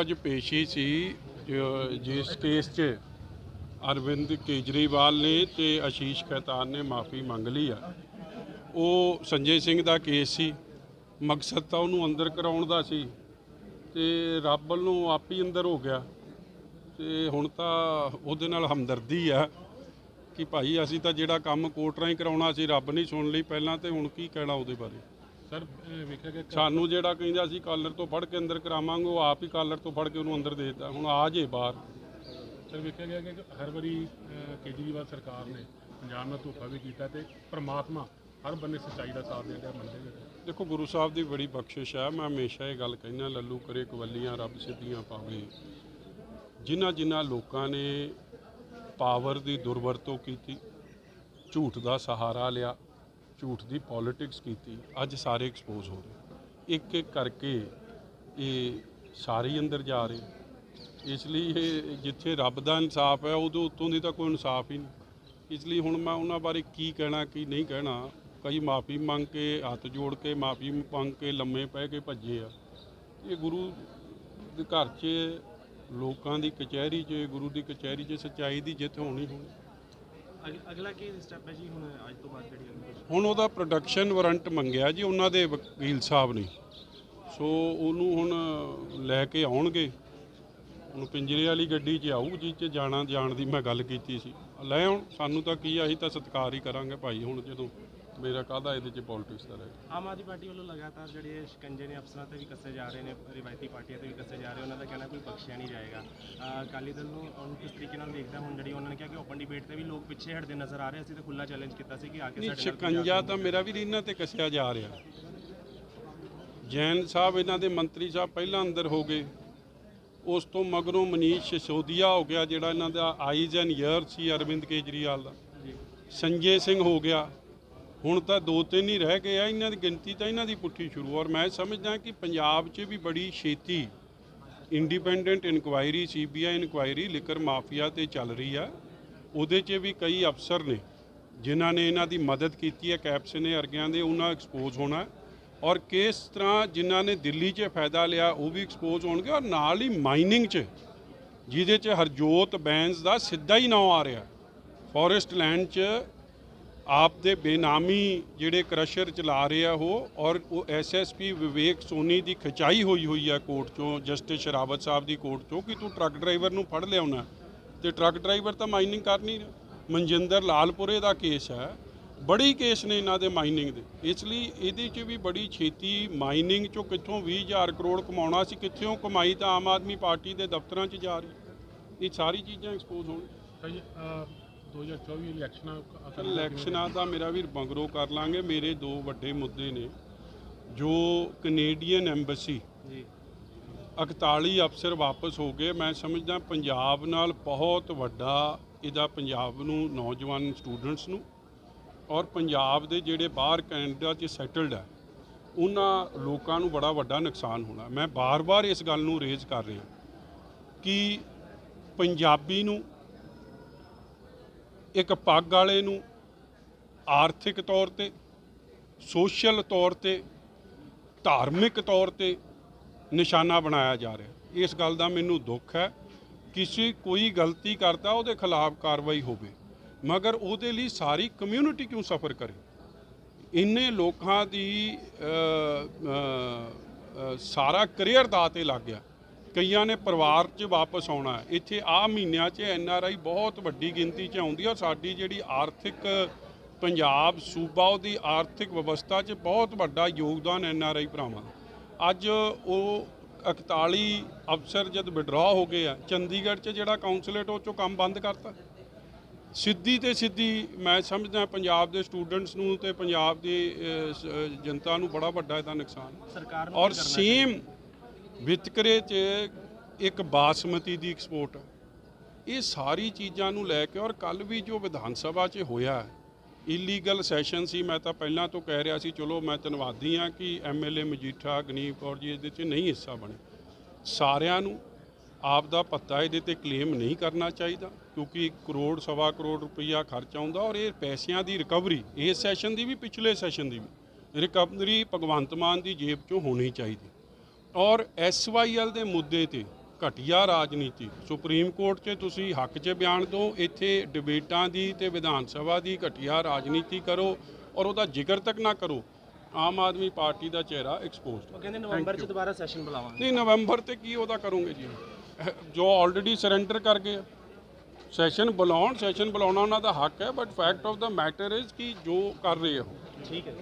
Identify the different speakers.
Speaker 1: ਦੇਖੋ ਅੱਜ ਪੇਸ਼ੀ ਸੀ ਜਿਸ ਕੇਸ 'ਚ ਅਰਵਿੰਦ ਕੇਜਰੀਵਾਲ ਨੇ ਤੇ ਆਸ਼ੀਸ਼ ਖੈਤਾਨ ਨੇ ਮਾਫੀ ਮੰਗ ਲਈ ਆ। ਉਹ ਸੰਜੇ ਸਿੰਘ ਦਾ ਕੇਸ ਸੀ, ਮਕਸਦ ਤਾਂ ਉਹਨੂੰ ਅੰਦਰ ਕਰਾਉਣ ਦਾ ਸੀ ਤੇ ਰੱਬ ਵੱਲੋਂ ਆਪ ਹੀ ਅੰਦਰ ਹੋ ਗਿਆ। ਤੇ ਹੁਣ ਤਾਂ ਉਹਦੇ ਨਾਲ ਹਮਦਰਦੀ ਆ ਕਿ ਭਾਈ ਅਸੀਂ ਤਾਂ ਜਿਹੜਾ ਕੰਮ ਕੋਰਟ ਰਾਹੀਂ ਕਰਾਉਣਾ ਸੀ, ਰੱਬ ਨਹੀਂ ਸੁਣ ਲਈ ਪਹਿਲਾਂ ਤੇ ਹੁਣ ਕੀ ਕਹਿਣਾ ਉਹਦੇ ਬਾਰੇ?
Speaker 2: ਸਰ ਵੇਖਿਆ ਗਿਆ
Speaker 1: ਸਾਨੂੰ ਜਿਹੜਾ ਕਹਿੰਦਾ ਸੀ ਕਾਲਰ ਤੋਂ ਫੜ ਕੇ ਅੰਦਰ ਕਰਾਵਾਂਗੇ ਉਹ ਆਪ ਹੀ ਕਾਲਰ ਤੋਂ ਫੜ ਕੇ ਉਹਨੂੰ ਅੰਦਰ ਦੇ ਦਿੱਤਾ। ਹੁਣ ਆ ਜੇ ਬਾਹਰ।
Speaker 2: ਸਰ ਵੇਖਿਆ ਗਿਆ ਕਿ ਹਰ ਵਾਰੀ ਕੇਜਰੀਵਾਲ ਸਰਕਾਰ ਨੇ ਪੰਜਾਬ ਨਾਲ ਧੋਖਾ ਵੀ ਕੀਤਾ ਤੇ ਪ੍ਰਮਾਤਮਾ ਹਰ ਬੰਨੇ ਸੱਚਾਈ ਦਾ ਸਾਥ ਦੇ ਰਿਹਾ ਮੰਨਦੇ
Speaker 1: ਦੇਖੋ ਗੁਰੂ ਸਾਹਿਬ ਦੀ ਬੜੀ ਬਖਸ਼ਿਸ਼ ਹੈ ਮੈਂ ਹਮੇਸ਼ਾ ਇਹ ਗੱਲ ਕਹਿੰਦਾ ਲੱਲੂ ਕਰੇ ਕਵੱਲੀਆਂ ਰੱਬ ਸਿੱਧੀਆਂ ਪਾਵੇ। ਜਿਨ੍ਹਾਂ ਜਿਨ੍ਹਾਂ ਲੋਕਾਂ ਨੇ ਪਾਵਰ ਦੀ ਦੁਰਵਰਤੋਂ ਕੀਤੀ ਝੂਠ ਦਾ ਸਹਾਰਾ ਲਿਆ ਝੂਠ ਦੀ ਪੋਲਿਟਿਕਸ ਕੀਤੀ, ਅੱਜ ਸਾਰੇ ਐਕਸਪੋਜ਼ ਹੋ ਰਹੇ। ਇੱਕ ਇੱਕ ਕਰਕੇ ਇਹ ਸਾਰੇ ਹੀ ਅੰਦਰ ਜਾ ਰਹੇ। ਇਸ ਲਈ ਇਹ ਜਿੱਥੇ ਰੱਬ ਦਾ ਇਨਸਾਫ ਹੈ ਉਹਦੇ ਉੱਤੋਂ ਦੀ ਤਾਂ ਕੋਈ ਇਨਸਾਫ ਹੀ ਨਹੀਂ। ਇਸ ਲਈ ਹੁਣ ਮੈਂ ਉਹਨਾਂ ਬਾਰੇ ਕੀ ਕਹਿਣਾ, ਕੀ ਨਹੀਂ ਕਹਿਣਾ, ਕਈ ਮਾਫੀ ਮੰਗ ਕੇ, ਹੱਥ ਜੋੜ ਕੇ ਮਾਫੀ ਮੰਗ ਕੇ ਲੰਮੇ ਪੈ ਕੇ ਭੱਜੇ ਆ। ਇਹ ਗੁਰੂ ਦੇ ਘਰ 'ਚ, ਲੋਕਾਂ ਦੀ ਕਚਹਿਰੀ 'ਚ, ਗੁਰੂ ਦੀ ਕਚਹਿਰੀ 'ਚ ਸੱਚਾਈ ਦੀ ਜਿੱਤ ਹੋਣੀ ਹੋਣੀ।
Speaker 3: ਅਗ- ਅਗਲਾ ਕੀ ਸਟੈਪ ਹੈ ਜੀ ਹੁਣ ਅੱਜ ਤੋਂ ਬਾਅਦ ਜਿਹੜੀ ਅੱਗੇ ਕੁਛ?
Speaker 1: ਹੁਣ ਉਹਦਾ ਪ੍ਰੋਡਕਸ਼ਨ ਵਾਰੰਟ ਮੰਗਿਆ ਜੀ ਉਹਨਾਂ ਦੇ ਵਕੀਲ ਸਾਹਿਬ ਨੇ। ਸੋ ਉਹਨੂੰ ਹੁਣ ਲੈ ਕੇ ਆਉਣਗੇ। ਹੁਣ ਪਿੰਜਰੇ ਵਾਲੀ ਗੱਡੀ 'ਚ ਆਊ ਜਿਹ 'ਚ ਜਾਣਾ ਜਾਣ ਦੀ ਮੈਂ ਗੱਲ ਕੀਤੀ ਸੀ। ਲੈ ਆਉਣ ਸਾਨੂੰ ਤਾਂ ਕੀ ਆ, ਅਸੀਂ ਤਾਂ ਸਤਿਕਾਰ ਹੀ ਕਰਾਂਗੇ ਭਾਈ ਹੁਣ ਜਦੋਂ ਮੇਰਾ ਕਾਹਦਾ ਇਹਦੇ 'ਚ ਪੋਲਿਟਿਕਸ ਦਾ ਰਹਿ
Speaker 3: ਆਮ ਆਦਮੀ ਪਾਰਟੀ ਵੱਲੋਂ ਲਗਾਤਾਰ ਜਿਹੜੇ ਇਹ ਸ਼ਿਕੰਜੇ ਨੇ ਅਫਸਰਾਂ ਤੇ ਵੀ ਕੱਸੇ ਜਾ ਰਹੇ ਨੇ ਰਿਵਾਇਤੀ ਪਾਰਟੀਆਂ ਤੇ ਵੀ ਕੱਸੇ ਜਾ ਰਹੇ ਉਹਨਾਂ ਦਾ ਕਹਿਣਾ ਕੋਈ ਬਖਸ਼ਿਆ ਨਹੀਂ ਜਾਏਗਾ। ਅਕਾਲੀ ਦਲ ਨੂੰ ਹੁਣ ਕਿਸ ਤਰੀਕੇ ਨਾਲ ਦੇਖਦਾ ਹੁਣ ਜਿਹੜੀ ਉਹਨਾਂ ਨੇ ਕਿਹਾ ਕਿ ਓਪਨ ਡਿਬੇਟ ਤੇ ਵੀ ਲੋਕ ਪਿੱਛੇ ਹਟਦੇ ਨਜ਼ਰ ਆ ਰਹੇ ਅਸੀਂ ਤਾਂ ਖੁੱਲਾ ਚੈਲੰਜ ਕੀਤਾ ਸੀ ਕਿ ਆ ਕੇ ਸਾਡੇ ਨਾਲ
Speaker 1: ਸ਼ਿਕੰਜਾ ਤਾਂ ਮੇਰਾ ਵੀ ਇਹਨਾਂ ਤੇ ਕੱਸਿਆ ਜਾ ਰਿਹਾ। ਜੈਨ ਸਾਹਿਬ ਇਹਨਾਂ ਦੇ ਮੰਤਰੀ ਸਾਹਿਬ ਪਹਿਲਾਂ ਅੰਦਰ ਹੋ ਗਏ। ਉਸ ਤੋਂ ਮਗਰੋਂ ਮਨੀਸ਼ ਸਿਸੋਦੀਆ ਹੋ ਗਿਆ ਜਿਹੜਾ ਇਹਨਾਂ ਦਾ ਆਈਜ਼ ਐਂਡ ਈਅਰ ਸੀ ਅਰਵਿੰਦ ਕੇਜਰੀਵਾਲ ਦਾ। ਸੰਜੇ ਸਿੰਘ ਹੋ ਗਿਆ। ਹੁਣ ਤਾਂ ਦੋ ਤਿੰਨ ਹੀ ਰਹਿ ਗਏ ਆ, ਇਹਨਾਂ ਦੀ ਗਿਣਤੀ ਤਾਂ ਇਹਨਾਂ ਦੀ ਪੁੱਠੀ ਸ਼ੁਰੂ ਔਰ ਮੈਂ ਸਮਝਦਾ ਕਿ ਪੰਜਾਬ 'ਚ ਵੀ ਬੜੀ ਛੇਤੀ independent inquiry CBI inquiry liquor mafia ਤੇ ਚੱਲ ਰਹੀ ਆ। ਉਹਦੇ 'ਚ ਵੀ ਕਈ ਅਫਸਰ ਨੇ ਜਿਨ੍ਹਾਂ ਨੇ ਇਹਨਾਂ ਦੀ ਮਦਦ ਕੀਤੀ ਹੈ, ਕੈਪਸ ਨੇ ਅਰਗਿਆਂ ਦੇ, ਉਹਨਾਂ ਐਕਸਪੋਜ਼ ਹੋਣਾ। ਔਰ ਕਿਸ ਤਰ੍ਹਾਂ ਜਿਨ੍ਹਾਂ ਨੇ ਦਿੱਲੀ 'ਚ ਫਾਇਦਾ ਲਿਆ, ਉਹ ਵੀ ਐਕਸਪੋਜ਼ ਹੋਣਗੇ। ਔਰ ਨਾਲ ਹੀ ਮਾਈਨਿੰਗ 'ਚ, ਜਿਹਦੇ 'ਚ ਹਰਜੋਤ ਬੈਂਸ ਦਾ ਸਿੱਧਾ ਹੀ ਨਾਂ ਆ ਰਿਹਾ। ਫੋਰੈਸਟ ਲੈਂਡ 'ਚ ਆਪ ਦੇ ਬੇਨਾਮੀ ਜਿਹੜੇ ਕ੍ਰਸ਼ਰ ਚਲਾ ਰਹੇ ਆ ਉਹ ਔਰ ਉਹ ਐਸਐਸਪੀ ਵਿਵੇਕ ਸੋਨੀ ਦੀ ਖਿਚਾਈ ਹੋਈ ਹੋਈ ਆ ਕੋਰਟ ਚੋਂ, ਜਸਟਿਸ ਸ਼ਰਾਵਤ ਸਾਹਿਬ ਦੀ ਕੋਰਟ ਚੋਂ ਕਿ ਤੂੰ ਟਰੱਕ ਡਰਾਈਵਰ ਨੂੰ ਫੜ ਲਿਆਉਣਾ ਤੇ ਟਰੱਕ ਡਰਾਈਵਰ ਤਾਂ ਮਾਈਨਿੰਗ ਕਰ ਨਹੀਂ ਰਿਹਾ। ਮਨਜਿੰਦਰ ਲਾਲਪੁਰੇ ਦਾ ਕੇਸ ਹੈ। ਬੜੀ ਕੇਸ ਨੇ ਇਹਨਾਂ ਦੇ ਮਾਈਨਿੰਗ ਦੇ। ਇਸ ਲਈ ਇਹਦੇ 'ਚ ਵੀ ਬੜੀ ਛੇਤੀ ਮਾਈਨਿੰਗ ਚੋਂ ਕਿੱਥੋਂ 20000 ਕਰੋੜ ਕਮਾਉਣਾ ਸੀ ਕਿੱਥੋਂ ਕਮਾਈ ਤਾਂ ਆਮ ਆਦਮੀ ਪਾਰਟੀ ਦੇ ਦਫ਼ਤਰਾਂ 'ਚ ਜਾ ਰਹੀ ਇਹ ਸਾਰੀ ਚੀਜ਼ਾਂ ਐਕਸਪੋਜ਼ ਹੋਣ।
Speaker 2: 2024 ਇਲੈਕਸ਼ਨਾਂ
Speaker 1: ਇਲੈਕਸ਼ਨਾਂ ਦਾ ਮੇਰਾ ਵੀਰ ਬੰਗਰੋ ਕਰ ਲਾਂਗੇ ਮੇਰੇ ਦੋ ਵੱਡੇ ਮੁੱਦੇ ਨੇ। ਜੋ ਕੈਨੇਡੀਅਨ ਐਮਬੈਸੀ
Speaker 3: ਜੀ।
Speaker 1: 41 ਅਫਸਰ ਵਾਪਸ ਹੋ ਗਏ ਮੈਂ ਸਮਝਦਾ ਪੰਜਾਬ ਨਾਲ ਬਹੁਤ ਵੱਡਾ ਇਹਦਾ ਪੰਜਾਬ ਨੂੰ ਨੌਜਵਾਨ ਸਟੂਡੈਂਟਸ ਨੂੰ ਔਰ ਪੰਜਾਬ ਦੇ ਜਿਹੜੇ ਬਾਹਰ ਕੈਨੇਡਾ 'ਚ ਸੈਟਲਡ ਹੈ ਉਹਨਾਂ ਲੋਕਾਂ ਨੂੰ ਬੜਾ ਵੱਡਾ ਨੁਕਸਾਨ ਹੋਣਾ। ਮੈਂ ਬਾਰ-ਬਾਰ ਇਸ ਗੱਲ ਨੂੰ ਰੇਜ਼ ਕਰ ਰਿਹਾ ਕਿ ਪੰਜਾਬੀ ਨੂੰ ਇੱਕ ਪੱਗ ਵਾਲੇ ਨੂੰ ਆਰਥਿਕ ਤੌਰ ਤੇ, ਸੋਸ਼ਲ ਤੌਰ ਤੇ, ਧਾਰਮਿਕ ਤੌਰ ਤੇ ਨਿਸ਼ਾਨਾ ਬਣਾਇਆ ਜਾ ਰਿਹਾ। ਇਸ ਗੱਲ ਦਾ ਮੈਨੂੰ ਦੁੱਖ ਹੈ। ਕਿਸੇ ਕੋਈ ਗਲਤੀ ਕਰਦਾ, ਉਹਦੇ ਖਿਲਾਫ ਕਾਰਵਾਈ ਹੋਵੇ, ਮਗਰ ਉਹਦੇ ਲਈ ਸਾਰੀ ਕਮਿਊਨਿਟੀ ਕਿਉਂ ਸਫਰ ਕਰੇ? ਇੰਨੇ ਲੋਕਾਂ ਦੀ ਸਾਰਾ ਕਰੀਅਰ ਦਾ ਤੇ ਲੱਗ ਗਿਆ। ਕਈਆਂ ਨੇ ਪਰਿਵਾਰ 'ਚ ਵਾਪਸ ਆਉਣਾ ਹੈ। ਇੱਥੇ ਆ ਮਹੀਨਿਆਂ 'ਚ ਐਨ ਆਰ ਆਈ ਬਹੁਤ ਵੱਡੀ ਗਿਣਤੀ 'ਚ ਆਉਂਦੀ ਹੈ ਸਾਡੀ ਜਿਹੜੀ ਆਰਥਿਕ ਪੰਜਾਬ ਸੂਬਾ ਉਹਦੀ ਆਰਥਿਕ ਵਿਵਸਥਾ 'ਚ ਬਹੁਤ ਵੱਡਾ ਯੋਗਦਾਨ ਐਨ ਆਰ ਆਈ ਭਰਾਵਾਂ ਦਾ। ਅੱਜ ਉਹ 41 ਅਫਸਰ ਜਦ ਵਿਡਰਾ ਹੋ ਗਏ ਆ ਚੰਡੀਗੜ੍ਹ 'ਚ ਜਿਹੜਾ ਕਾਉਂਸਲੇਟ ਉਹ 'ਚੋਂ ਕੰਮ ਬੰਦ ਕਰਤਾ। ਸਿੱਧੀ ਤੇ ਸਿੱਧੀ ਮੈਂ ਸਮਝਦਾ ਪੰਜਾਬ ਦੇ ਸਟੂਡੈਂਟਸ ਨੂੰ ਤੇ ਪੰਜਾਬ ਦੀ ਜਨਤਾ ਨੂੰ ਬੜਾ ਵੱਡਾ ਇਹਦਾ ਨੁਕਸਾਨ।
Speaker 3: ਸਰਕਾਰ ਨੂੰ
Speaker 1: ਔਰ ਸੇਮ ਵਿਤਕਰੇ 'ਚ ਇੱਕ ਬਾਸਮਤੀ ਦੀ ਐਕਸਪੋਰਟ ਇਹ ਸਾਰੀ ਚੀਜ਼ਾਂ ਨੂੰ ਲੈ ਕੇ ਔਰ ਕੱਲ ਵੀ ਜੋ ਵਿਧਾਨ ਸਭਾ 'ਚ ਹੋਇਆ ਇਲੀਗਲ ਸੈਸ਼ਨ ਸੀ, ਮੈਂ ਤਾਂ ਪਹਿਲਾਂ ਤੋਂ ਕਹਿ ਰਿਹਾ ਸੀ, ਚਲੋ ਮੈਂ ਧੰਨਵਾਦੀ ਹਾਂ ਕਿ ਐਮਐਲਏ ਮਜੀਠਾ ਗਨੀਪ ਕੌਰ ਜੀ ਇਹਦੇ 'ਚ ਨਹੀਂ ਹਿੱਸਾ ਬਣੇ। ਸਾਰਿਆਂ ਨੂੰ ਆਪ ਦਾ ਪੱਤਾ ਇਹਦੇ ਤੇ ਕਲੇਮ ਨਹੀਂ ਕਰਨਾ ਚਾਹੀਦਾ, ਕਿਉਂਕਿ ਕਰੋੜ, ਸਵਾ ਕਰੋੜ ਰੁਪਈਆ ਖਰਚ ਆਉਂਦਾ ਔਰ ਇਹ ਪੈਸਿਆਂ ਦੀ ਰਿਕਵਰੀ ਇਸ ਸੈਸ਼ਨ ਦੀ ਵੀ, ਪਿਛਲੇ ਸੈਸ਼ਨ ਦੀ ਵੀ ਰਿਕਵਰੀ ਭਗਵੰਤ ਮਾਨ ਦੀ ਜੇਬ 'ਚੋਂ ਹੋਣੀ ਚਾਹੀਦੀ। ਔਰ ਐਸਵਾਈਐਲ ਦੇ ਮੁੱਦੇ ਤੇ ਘਟੀਆ ਰਾਜਨੀਤੀ। ਸੁਪਰੀਮ ਕੋਰਟ 'ਚ ਤੁਸੀਂ ਹੱਕ 'ਚ ਬਿਆਨ ਦਿਓ ਇੱਥੇ ਡਿਬੇਟਾਂ ਦੀ ਤੇ ਵਿਧਾਨ ਸਭਾ ਦੀ ਘਟੀਆ ਰਾਜਨੀਤੀ ਕਰੋ ਔਰ ਉਹਦਾ ਜ਼ਿਕਰ ਤੱਕ ਨਾ ਕਰੋ ਆਮ ਆਦਮੀ ਪਾਰਟੀ ਦਾ ਚਿਹਰਾ ਐਕਸਪੋਜ਼ਡ
Speaker 3: ਉਹ ਕਹਿੰਦੇ ਨਵੰਬਰ 'ਚ ਦੁਬਾਰਾ ਸੈਸ਼ਨ ਬੁਲਾਵਾਂਗੇ।
Speaker 1: ਨਹੀਂ ਨਵੰਬਰ ਤੇ ਕੀ ਉਹਦਾ ਕਰੋਗੇ ਜੀ? ਜੋ ਆਲਰੇਡੀ ਸਰੈਂਡਰ ਕਰ ਗਏ। ਸੈਸ਼ਨ ਬੁਲਾਉਣ ਸੈਸ਼ਨ ਬੁਲਾਉਣਾ ਉਹਨਾਂ ਦਾ ਹੱਕ ਹੈ but fact of the matter is ਕਿ ਜੋ ਕਰ ਰਹੇ ਹੋ।
Speaker 3: ਠੀਕ ਹੈ।